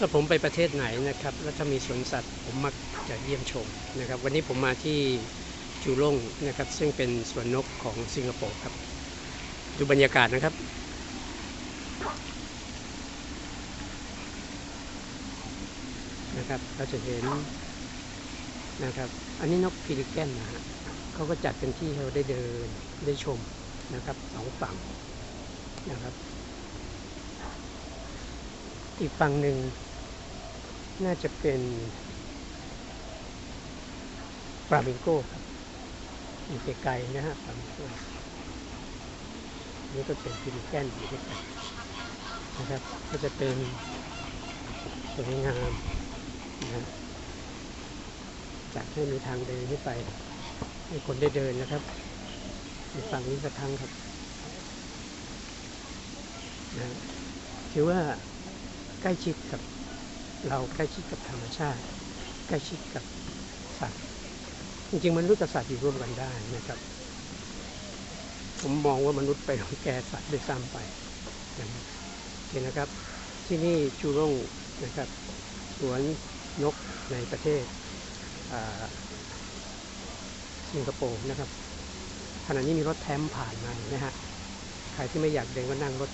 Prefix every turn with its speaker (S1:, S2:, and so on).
S1: ถ้าผมไปประเทศไหนนะครับ แล้วถ้ามีสวนสัตว์ผมมักจะเยี่ยมชมนะครับ วันนี้ผมมาที่จูล่งนะครับ ซึ่งเป็นสวนนกของสิงคโปร์ครับ ดูบรรยากาศนะครับนะครับเราจะเห็นนะครับ อันนี้นกพิลิแกนนะฮะเขาก็จัดเป็นที่ให้เราได้เดินได้ชมนะครับสองฝั่งนะครับ อีกฝั่งหนึ่ง น่าจะเป็นฟลามิงโก้ครับอยู่ไกลๆนะฮะฟลามิงโกนี่ก็เป็นพิลิแกนอยู่ด้วยกันนะครับ ก็จะเป็นสวยงามนะจัดให้มีทางเดินขึ้นไปให้คนได้เดินนะครับในฝั่งนี้สักครั้งครับนะถือว่าใกล้ชิดกับ เราใกล้ชิดกับธรรมชาติ ใกล้ชิดกับสัตว์จริงๆมนุษย์กับสัตว์อยู่ร่วมกันได้นะครับ ผมมองว่ามนุษย์ไปรังแกสัตว์ด้วยซ้ำไปนะเห็นนะครับ ที่นี่จูร่งนะครับสวนนกในประเทศสิงคโปร์นะครับขณะนี้มีรถแทมผ่านมานไหมฮะใครที่ไม่อยากเดินก็นั่งรถ